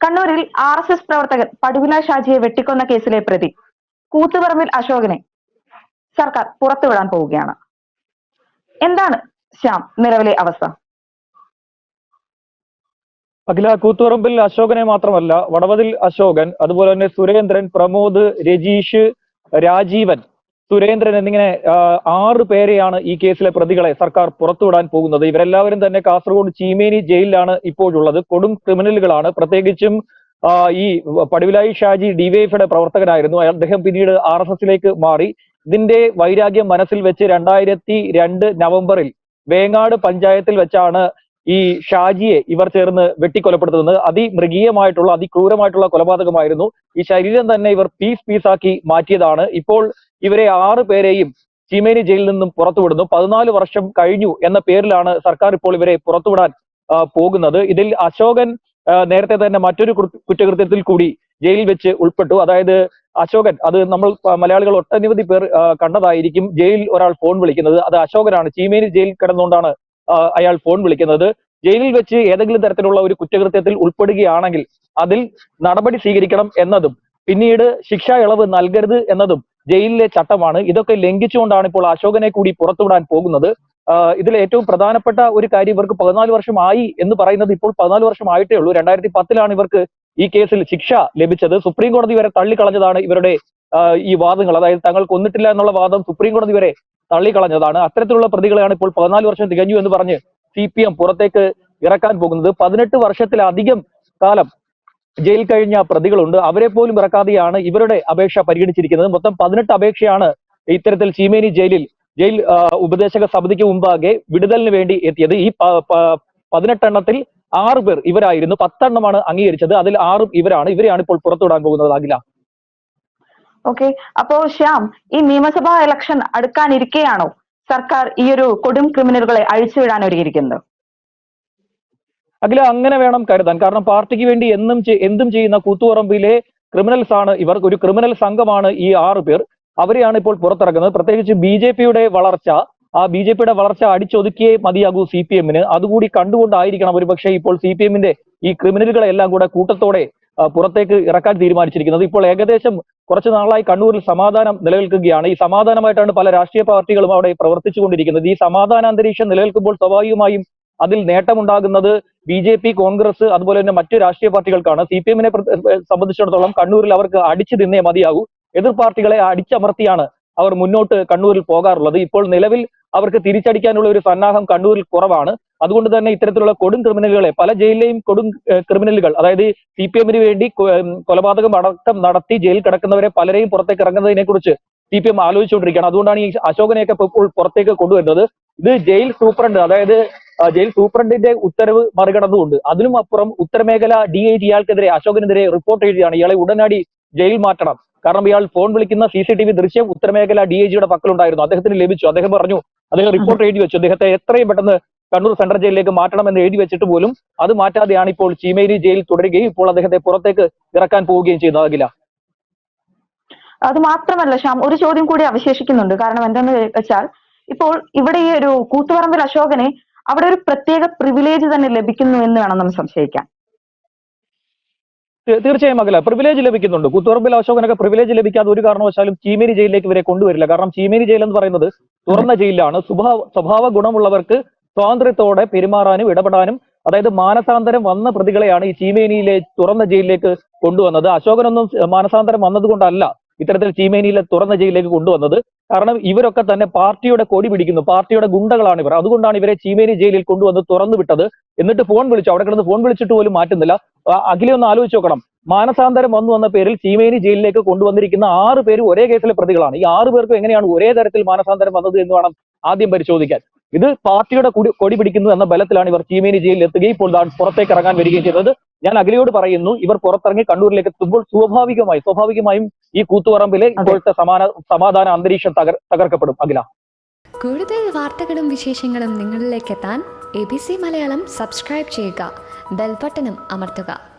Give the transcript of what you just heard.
കണ്ണൂരിൽ R S S പ്രവർത്തകൻ പടുവില ഷാജിയെ വെട്ടിക്കൊന്ന കേസിലെ പ്രതി കൂത്തുപറമ്പിൽ അശോകനെ സർക്കാർ പുറത്തുവിടാൻ പോവുകയാണ്. എന്താണ് ശ്യാം നിലവിലെ അവസ്ഥ? അഖില കൂത്തുപറമ്പിൽ അശോകനെ മാത്രമല്ല വടവതിൽ അശോകൻ അതുപോലെ തന്നെ സുരേന്ദ്രൻ പ്രമോദ് രജീഷ് രാജീവൻ സുരേന്ദ്രൻ എന്നിങ്ങനെ ആറ് പേരെയാണ് ഈ കേസിലെ പ്രതികളെ സർക്കാർ പുറത്തുവിടാൻ പോകുന്നത്. ഇവരെല്ലാവരും തന്നെ കാസർഗോഡ് ചീമേനി ജയിലിലാണ് ഇപ്പോഴുള്ളത്. കൊടും ക്രിമിനലുകളാണ്. പ്രത്യേകിച്ചും ഈ പടിവിലായി ഷാജി ഡിവൈഎഫിയുടെ പ്രവർത്തകനായിരുന്നു. അദ്ദേഹം പിന്നീട് ആർ എസ് എസിലേക്ക് മാറി. ഇതിന്റെ വൈരാഗ്യം മനസ്സിൽ വെച്ച് രണ്ടായിരത്തി രണ്ട് നവംബറിൽ വേങ്ങാട് പഞ്ചായത്തിൽ വെച്ചാണ് ഈ ഷാജിയെ ഇവർ ചേർന്ന് വെട്ടിക്കൊലപ്പെടുത്തുന്നത് അതിമൃഗീയമായിട്ടുള്ള അതിക്രൂരമായിട്ടുള്ള കൊലപാതകമായിരുന്നു. ഈ ശരീരം തന്നെ ഇവർ പീസ് പീസാക്കി മാറ്റിയതാണ്. ഇപ്പോൾ ഇവരെ ആറ് പേരെയും ചീമേനി ജയിലിൽ നിന്നും പുറത്തുവിടുന്നു. പതിനാല് വർഷം കഴിഞ്ഞു എന്ന പേരിലാണ് സർക്കാർ ഇപ്പോൾ ഇവരെ പുറത്തുവിടാൻ പോകുന്നത്. ഇതിൽ അശോകൻ നേരത്തെ തന്നെ മറ്റൊരു കുറ്റകൃത്യത്തിൽ കൂടി ജയിലിൽ വെച്ച് ഉൾപ്പെട്ടു. അതായത് അശോകൻ അത് നമ്മൾ മലയാളികൾ ഒട്ടനവധി പേർ കണ്ടതായിരിക്കും. ജയിലിൽ ഒരാൾ ഫോൺ വിളിക്കുന്നത്. അത് അശോകനാണ്. ചീമേനി ജയിലിൽ കിടന്നുകൊണ്ടാണ് അയാൾ ഫോൺ വിളിക്കുന്നത്. ജയിലിൽ വെച്ച് ഏതെങ്കിലും തരത്തിലുള്ള ഒരു കുറ്റകൃത്യത്തിൽ ഉൾപ്പെടുകയാണെങ്കിൽ അതിൽ നടപടി സ്വീകരിക്കണം എന്നതും പിന്നീട് ശിക്ഷാ ഇളവ് നൽകരുത് എന്നതും ജയിലിലെ ചട്ടമാണ്. ഇതൊക്കെ ലംഘിച്ചുകൊണ്ടാണ് ഇപ്പോൾ അശോകനെ കൂടി പുറത്തുവിടാൻ പോകുന്നത്. ഇതിൽ ഏറ്റവും പ്രധാനപ്പെട്ട ഒരു കാര്യം ഇവർക്ക് പതിനാല് വർഷമായി എന്ന് പറയുന്നത് ഇപ്പോൾ പതിനാല് വർഷമായിട്ടേ ഉള്ളൂ. രണ്ടായിരത്തി പത്തിലാണ് ഇവർക്ക് ഈ കേസിൽ ശിക്ഷ ലഭിച്ചത്. സുപ്രീം കോടതി വരെ തള്ളിക്കളഞ്ഞതാണ് ഇവരുടെ ഈ വാദങ്ങൾ. അതായത് തങ്ങൾ കൊന്നിട്ടില്ല എന്നുള്ള വാദം സുപ്രീം കോടതി വരെ തള്ളിക്കളഞ്ഞതാണ്. അത്തരത്തിലുള്ള പ്രതികളെയാണ് ഇപ്പോൾ പതിനാല് വർഷം തികഞ്ഞു എന്ന് പറഞ്ഞ് സി പി എം പുറത്തേക്ക് ഇറക്കാൻ പോകുന്നത്. പതിനെട്ട് വർഷത്തിലധികം കാലം ജയിൽ കഴിഞ്ഞ പ്രതികളുണ്ട്. അവരെ പോലും ഇറക്കാതെയാണ് ഇവരുടെ അപേക്ഷ പരിഗണിച്ചിരിക്കുന്നത്. മൊത്തം പതിനെട്ട് അപേക്ഷയാണ് ഇത്തരത്തിൽ ചീമേനി ജയിലിൽ ജയിൽ ഉപദേശക സമിതിക്ക് മുമ്പാകെ വിടുതലിന് വേണ്ടി എത്തിയത്. ഈ പതിനെട്ടെണ്ണത്തിൽ ആറ് പേർ ഇവരായിരുന്നു. പത്തെണ്ണമാണ് അംഗീകരിച്ചത്. അതിൽ ആറും ഇവരാണ്. ഇവരെയാണ് ഇപ്പോൾ പുറത്തുവിടാൻ പോകുന്നത്. അഖില. ഓക്കെ. അപ്പോ ശ്യാം ഈ നിയമസഭാ ഇലക്ഷൻ അടുക്കാനിരിക്കെയാണോ സർക്കാർ ഈ ഒരു കൊടും ക്രിമിനലുകളെ അഴിച്ചുവിടാൻ ഒരുങ്ങിയിരിക്കുന്നത് അഖില അങ്ങനെ വേണം കരുതാൻ. കാരണം പാർട്ടിക്ക് വേണ്ടി എന്നും എന്തും ചെയ്യുന്ന കൂത്തുപറമ്പിലെ ക്രിമിനൽസ് ആണ് ഇവർ. ഒരു ക്രിമിനൽ സംഘമാണ് ഈ ആറ് പേർ. അവരെയാണ് ഇപ്പോൾ പുറത്തിറക്കുന്നത് പ്രത്യേകിച്ച് ബി വളർച്ച ആ ബി ജെ പിയുടെ വളർച്ച അടിച്ചൊതുക്കിയേ മതിയാകൂ സി പി എമ്മിന്. അതുകൂടി കണ്ടുകൊണ്ടായിരിക്കണം ഒരുപക്ഷെ ഇപ്പോൾ സി പി എമ്മിന്റെ ഈ ക്രിമിനലുകളെ എല്ലാം കൂടെ കൂട്ടത്തോടെ പുറത്തേക്ക് ഇറക്കാൻ തീരുമാനിച്ചിരിക്കുന്നത്. ഇപ്പോൾ ഏകദേശം കുറച്ചു നാളായി കണ്ണൂരിൽ സമാധാനം നിലനിൽക്കുകയാണ്. ഈ സമാധാനമായിട്ടാണ് പല രാഷ്ട്രീയ പാർട്ടികളും അവിടെ പ്രവർത്തിച്ചുകൊണ്ടിരിക്കുന്നത്. ഈ സമാധാന അന്തരീക്ഷം നിലനിൽക്കുമ്പോൾ സ്വാഭാവികമായും അതിൽ നേട്ടമുണ്ടാകുന്നത് ബി ജെ പി കോൺഗ്രസ് അതുപോലെ തന്നെ മറ്റു രാഷ്ട്രീയ പാർട്ടികൾക്കാണ്. സി പി എമ്മിനെ സംബന്ധിച്ചിടത്തോളം കണ്ണൂരിൽ അവർക്ക് അടിച്ചു തിന്നേ മതിയാകൂ. എതിർ പാർട്ടികളെ അടിച്ചമർത്തിയാണ് അവർ മുന്നോട്ട് കണ്ണൂരിൽ പോകാറുള്ളത്. ഇപ്പോൾ നിലവിൽ അവർക്ക് തിരിച്ചടിക്കാനുള്ള ഒരു സന്നാഹം കണ്ണൂരിൽ കുറവാണ്. അതുകൊണ്ട് തന്നെ ഇത്തരത്തിലുള്ള കൊടും ക്രിമിനലുകളെ പല ജയിലിലെയും കൊടും ക്രിമിനലുകൾ അതായത് സി പി എമ്മിന് വേണ്ടി കൊലപാതകം അടക്കം നടത്തി ജയിലിൽ കിടക്കുന്നവരെ പലരെയും പുറത്തേക്ക് ഇറങ്ങുന്നതിനെ കുറിച്ച് സി പി എം ആലോചിച്ചുകൊണ്ടിരിക്കുകയാണ്. അതുകൊണ്ടാണ് ഈ അശോകനെയൊക്കെ ഇപ്പോൾ പുറത്തേക്ക് കൊണ്ടുവരുന്നത്. ഇത് ജയിൽ സൂപ്രണ്ട് അതായത് ജയിൽ സൂപ്രണ്ടിന്റെ ഉത്തരവ് മറികടന്നുകൊണ്ട് അതിനും അപ്പുറം ഉത്തരമേഖല ഡി ഐ ജി ഇയാൾക്കെതിരെ അശോകനെതിരെ റിപ്പോർട്ട് എഴുതിയാണ്. ഇയാളെ ഉടനടി ജയിൽ മാറ്റണം. കാരണം ഇയാൾ ഫോൺ വിളിക്കുന്ന സി സി ടി വി ദൃശ്യം ഉത്തരമേഖല ഡി ഐ ജിയുടെ പക്കലുണ്ടായിരുന്നു. അദ്ദേഹത്തിന് ലഭിച്ചു. അദ്ദേഹം പറഞ്ഞു അദ്ദേഹം റിപ്പോർട്ട് എഴുതി വെച്ചു. അദ്ദേഹത്തെ എത്രയും പെട്ടെന്ന് കണ്ണൂർ സെൻട്രൽ ജയിലിലേക്ക് മാറ്റണമെന്ന് എഴുതി വെച്ചിട്ട് പോലും അത് മാറ്റാതെയാണ് ഇപ്പോൾ ചീമേരി ജയിൽ തുടരുകയും ഇപ്പോൾ അദ്ദേഹത്തെ പുറത്തേക്ക് ഇറക്കാൻ പോവുകയും ചെയ്യുന്നത് അത് മാത്രമല്ല ശ്യാം ഒരു ചോദ്യം കൂടി അവശേഷിക്കുന്നുണ്ട്. കാരണം എന്തെന്ന് വെച്ചാൽ ഇപ്പോൾ ഇവിടെ ഈ ഒരു കൂത്തുപറമ്പിൽ അശോകനെ അവിടെ ഒരു പ്രത്യേക പ്രിവിലേജ് തന്നെ ലഭിക്കുന്നു എന്ന് വേണം നമ്മൾ സംശയിക്കാൻ തീ- തീർച്ചയായും അകല പ്രിവിലേജ് ലഭിക്കുന്നുണ്ട്. കൂത്തുപറമ്പിൽ അശോകനൊക്കെ പ്രിവിലേജ് ലഭിക്കാതെ ഒരു കാരണവശാലും ചീമേരി ജയിലിലേക്ക് ഇവരെ കൊണ്ടുവരില്ല. കാരണം ചീമേരി ജയിൽ എന്ന് പറയുന്നത് തുറന്ന ജയിലാണ് സ്വഭാവ സ്വഭാവ ഗുണമുള്ളവർക്ക് സ്വാതന്ത്ര്യത്തോടെ പെരുമാറാനും ഇടപെടാനും അതായത് മാനസാന്തരം വന്ന പ്രതികളെയാണ് ഈ ചീമേനിയിലെ തുറന്ന ജയിലിലേക്ക് കൊണ്ടുവന്നത്. അശോകനൊന്നും മാനസാന്തരം വന്നതുകൊണ്ടല്ല. ഇത്തരത്തിൽ ചീമേനിയിലെ തുറന്ന ജയിലിലേക്ക് കൊണ്ടുവന്നത്. കാരണം ഇവരൊക്കെ തന്നെ പാർട്ടിയുടെ കൊടി പിടിക്കുന്നു. പാർട്ടിയുടെ ഗുണ്ടകളാണ് ഇവർ. അതുകൊണ്ടാണ് ഇവരെ ചീമേനി ജയിലിൽ കൊണ്ടുവന്ന് തുറന്നു വിട്ടത്. എന്നിട്ട് ഫോൺ വിളിച്ചു. അവിടെ കിടന്ന് ഫോൺ വിളിച്ചിട്ട് പോലും മാറ്റുന്നില്ല. അഖിലെ ഒന്ന് ആലോചിച്ച് നോക്കണം. മാനസാന്തരം വന്നു വന്ന പേരിൽ ചീമേനി ജയിലിലേക്ക് കൊണ്ടുവന്നിരിക്കുന്ന ആറ് പേര് ഒരേ കേസിലെ പ്രതികളാണ്. ഈ ആറ് പേർക്കും എങ്ങനെയാണ് ഒരേ തരത്തിൽ മാനസാന്തരം വന്നത് എന്ന് വേണം ആദ്യം പരിശോധിക്കാൻ. ഇത് പാർട്ടിയുടെ കുടി കൊടി പിടിക്കുന്നു എന്ന ബലത്തിലാണ് ഇവർ ചീമേനി ജയിലിൽ എത്തുകയും ഇപ്പോൾ പുറത്തേക്ക് ഇറങ്ങാൻ വരികയും ചെയ്തത്. ഞാൻ അഖിലയോട് പറയുന്നു ഇവർ പുറത്തിറങ്ങി കണ്ണൂരിലേക്ക് എത്തുമ്പോൾ സ്വാഭാവികമായി സ്വാഭാവികമായും ഈ കൂത്തുപറമ്പിലെ ഇപ്പോഴത്തെ സമാന സമാധാന അന്തരീക്ഷം തകർ തകർക്കപ്പെടും. അഖില. കൂടുതൽ വാർത്തകളും വിശേഷങ്ങളും നിങ്ങളിലേക്ക് എത്താൻ A B C Malayalam subscribe ചെയ്യുക. ബെൽബട്ടനും അമർത്തുക.